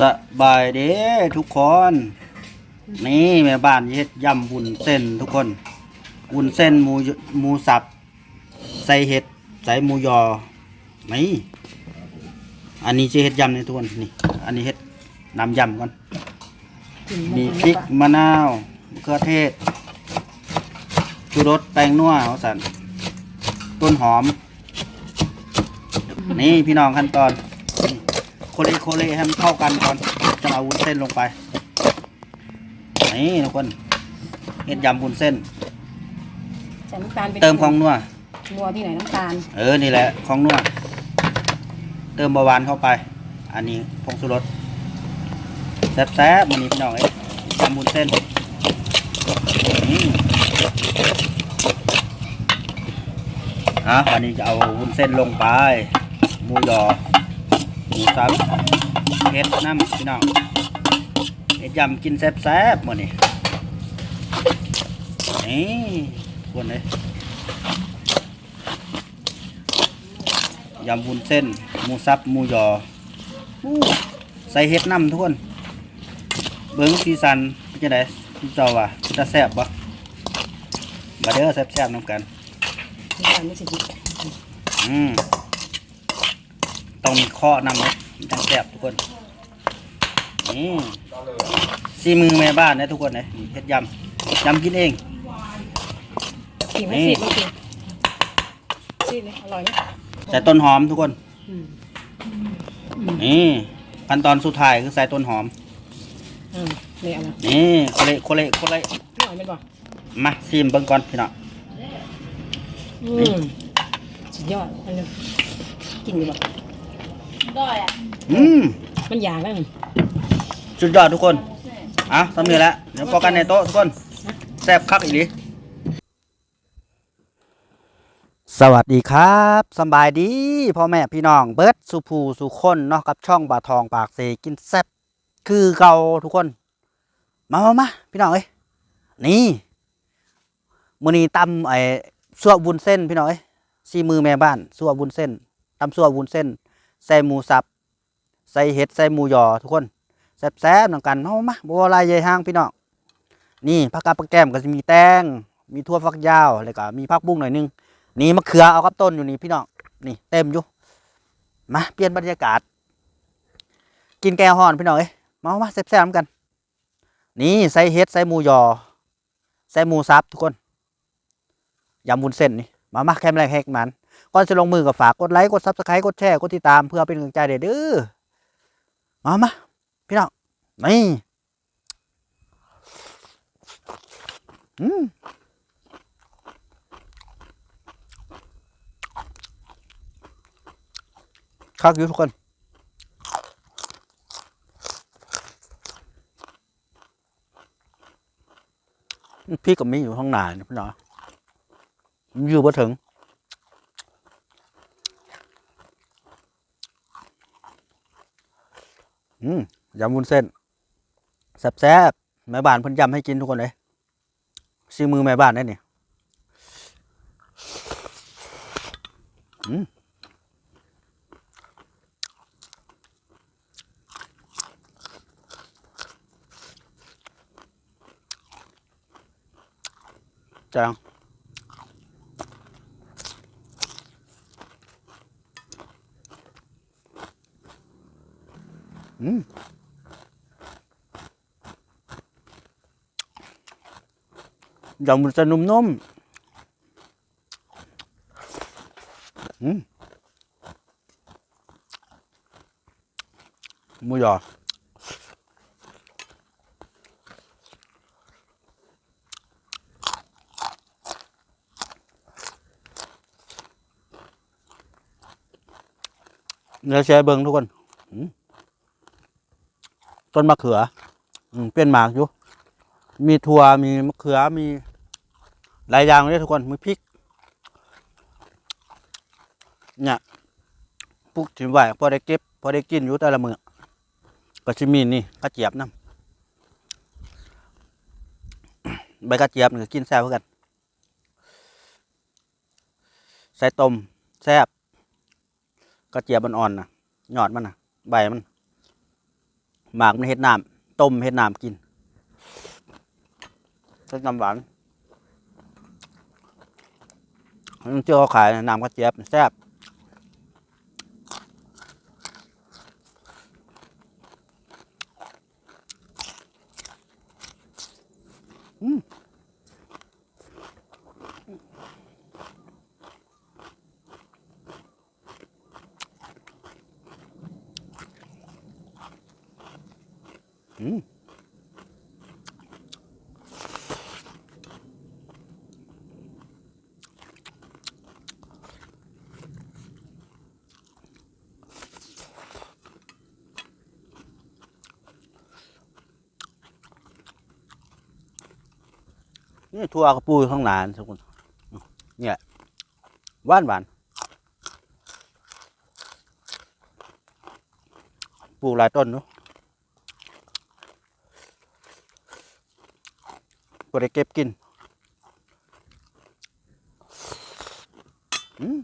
สบายเด้ทุกคน นี่แม่บ้านเฮ็ดยำวุ้นเส้นทุกคนวุ้นเส้นหมูยหมูสับ ใส่เห็ดใส่หมูยอนี่อันนี้จะเฮ็ดยำในทุกคนนี่ อันนี้เฮ็ดน้ำยำก่อนมีพริกมะนาวมะเขือเทศชูรสแป้งนัวเอาสันต้นหอม นี่พี่น้องขั้นตอน เลโคเลให้มันเข้ากันก่อนจะเอาวุ้นเส้นลงไป นี่ทุกคนเฮ็ดยำวุ้นเส้น ใส่น้ำตาลไปเติมของนัว นัวที่ไหนน้ำตาล เออ นี่แหละของนัว เติมเบาหวานเข้าไป อันนี้ผงชูรสแซ่บๆมันนี้พี่น้องเอ้ยยำวุ้นเส้นนี่อะวันนี้จะเอาวุ้นเส้นลงไปหมูยอหมู สับเฮ็ดน้ำพี่น้องเฮ็ดยำกินแซ่บๆมื้อนี้นี่ควรเลยยำวุ้นเส้นหมูสับหมูยออู้ใส่เห็ดน้ำทุกคน เบิ้งสีสันเป็นจังไดพี่เจ้าว่าจะแซ่บปะมาเด้อแซ่บๆน้ำกันน้ำตาลไม่ใช่ดิบอืม ต้องมีข้อนำเลยมันจังแซ่บทุกคนนี่ซีมือแม่บ้านนะทุกคนนะเฮ็ดยำยำกินเองสีไม่นี่สีไม่สีสีเลยอร่อยไหมใส่ต้นหอมทุกคนอืมนี่ขั้นตอนสุดท้ายคือใส่ต้นหอมอืมนี่เอามานี่โคเละโคเละโคเละอร่อยไหมบ่มาซิมเบิ่งก่อนพี่น้องอืมสุดยอดอันนี้กินดีบ่ อืมมันยากแล้วนี่สุดยอดทุกคนอะสำเร็จแล้วเดี๋ยวพอกันในโต๊ะทุกคนแซ่บคักอีกดีสวัสดีครับสำบายดีพ่อแม่พี่น้องเบิร์ดสุภูสุคนเนาะกับช่องบาทองปากเสกินแซ่บคือเก่าทุกคน มามามาพี่น้องเอ้ยนี่มื้อนี้ตำไอ้ซั่ววุ้นเส้นพี่น้องเอ้ยซีมือแม่บ้านซั่ววุ้นเส้นตำซั่ววุ้นเส้น ใส่หมูสับ ใส่เห็ด ใส่หมูยอทุกคนแซ่บๆนำกันเฮามาบ่ว่าหลายใหญ่ห้างพี่น้อง นี่ผักกาดผักแก้มก็จะมีแตง มีทั่วฝักยาว แล้วก็มีผักบุ้งหน่อยนึง นี่มะเขือเอากับต้นอยู่นี่พี่น้อง นี่เต็มอยู่ มาเปลี่ยนบรรยากาศ กินแกงห่อนพี่น้องเอ้ยมามาแซ่บๆนำกัน นี่ใส่เห็ด ใส่หมูยอ ใส่หมูสับทุกคนยำวุ้นเส้นนี่ มามาแคมแรกแฮกมัน ก่อนจะลงมือก็ฝากกดไลค์กดซับสไครต์กดแชร์กดติดตามเพื่อเป็นกำลังใจเด้อมามาพี่น้องนี่อืมข้าวอยู่ทุกคนพี่กับมีอยู่ห้องหนาเนี่ยพี่น้องอยู่บ่ถึง อืมยำวุ้นเส้นแซ่บๆแม่บ้านเพิ่นยำให้กินทุกคนเลยซีมือแม่บ้านได้เนี่ยอืมจัง อืมยำมันจะนุ่มๆอืมหมูยอเนื้อแช่เบิงทุกคน ต้นมะเขือ อืมเป็นหมากอยู่ มีถั่วมีมะเขือมีหลายอย่างเลยทุกคนมีพริก เนี่ยปลูกถิ่มไว้พอได้เก็บพอได้กินอยู่แต่ละมือก็จะมีนี่กระเจี๊ยบน้ำใบกระเจี๊ยบนี่ก็กินแซ่บเหมือนกันใส่ต้มแซ่บกระเจี๊ยบมันอ่อนๆนะยอดมันนะใบมัน หมากมันเฮ็ดน้ำต้มเฮ็ดน้ำกินเฮ็ดน้ำหวานเจ้าเขาขายน้ำกระเจี๊ยบแซ่บอืม นี่ทั่วกระปูอยู่ข้างหลานทุกคนเนี่ยหวานหวานปลูกหลายต้นเนาะ ก็ได้เก็บกินอืม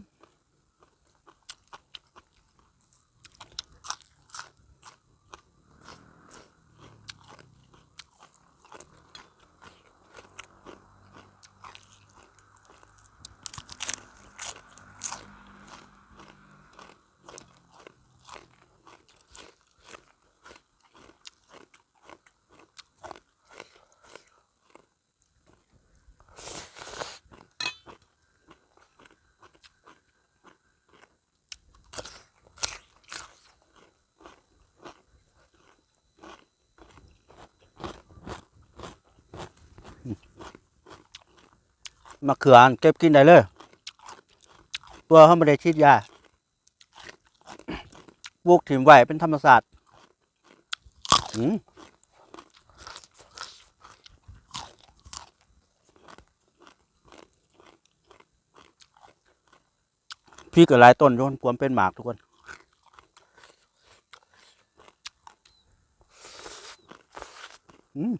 มะเขือเก็บกินได้เลย ตัวเขาไม่ได้ฉีดยาปลูกถิ่มไว้เป็นธรรมศาสตร์พี่กับหลายต้นโยนกวมเป็นหมากทุกคน อืม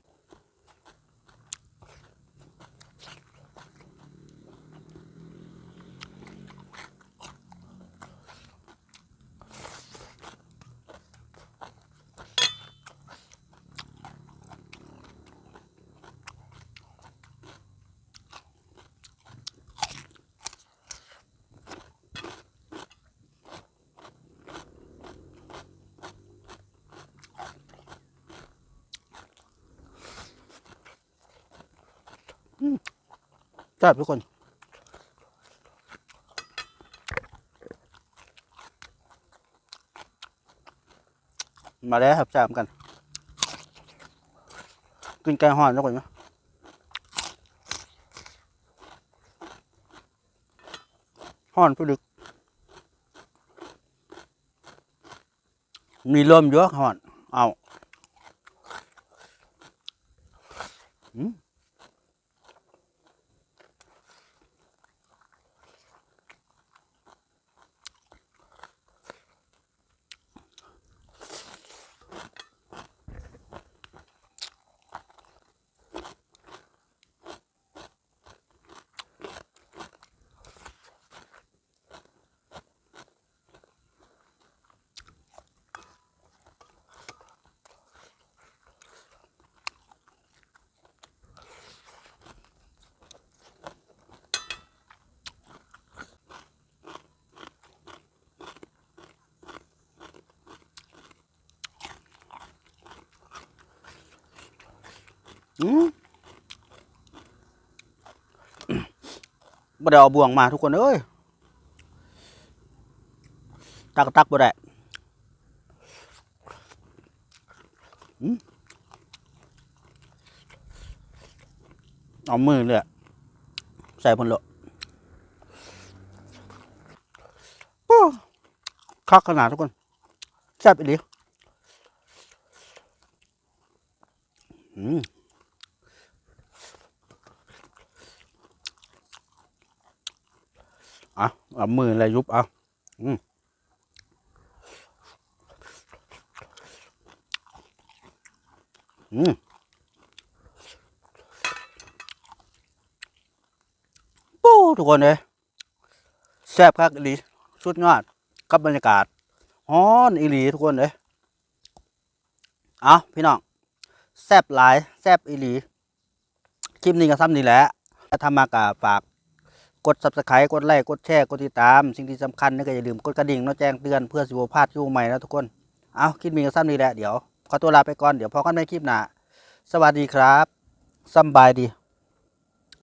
แซ่บทุกคนมาแล้วครับแซ่บกัน กินแกงห่อนทุกคนไหมห่อนผู้ดึก มีลมเยอะห่อน เอา บ่ได้เอาบ่วงมาทุกคนเอ้ย ตักตักบ่ได้เอามือเลยใส่พนลโอ้คักขนาดทุกคนแซ่บอีหลีอืม อะเอามืออะไรยุบเอาอืมอืมปู้ทุกคนเลยแซ่บคักอีหลีสุดยอดกับบรรยากาศฮ้อนอีหลีทุกคนเลยเอาพี่น้องแซ่บหลายแซ่บอีหลีคลิปนี้ก็ซ้ำนี่แหละถ้าทำมากะฝาก กด subscribe กดไลค์กดแชร์กดติดตาม สิ่งที่สำคัญนี่ก็อย่าลืมกดกระดิ่งนะแจ้งเตือนเพื่อสิบพลาดคลิปใหม่นะทุกคน เอาคลิปนี้ก็ซ้นนี่แหละเดี๋ยวขอตัวลาไปก่อนเดี๋ยวพอกันในคลิปหน้าสวัสดีครับสบายดี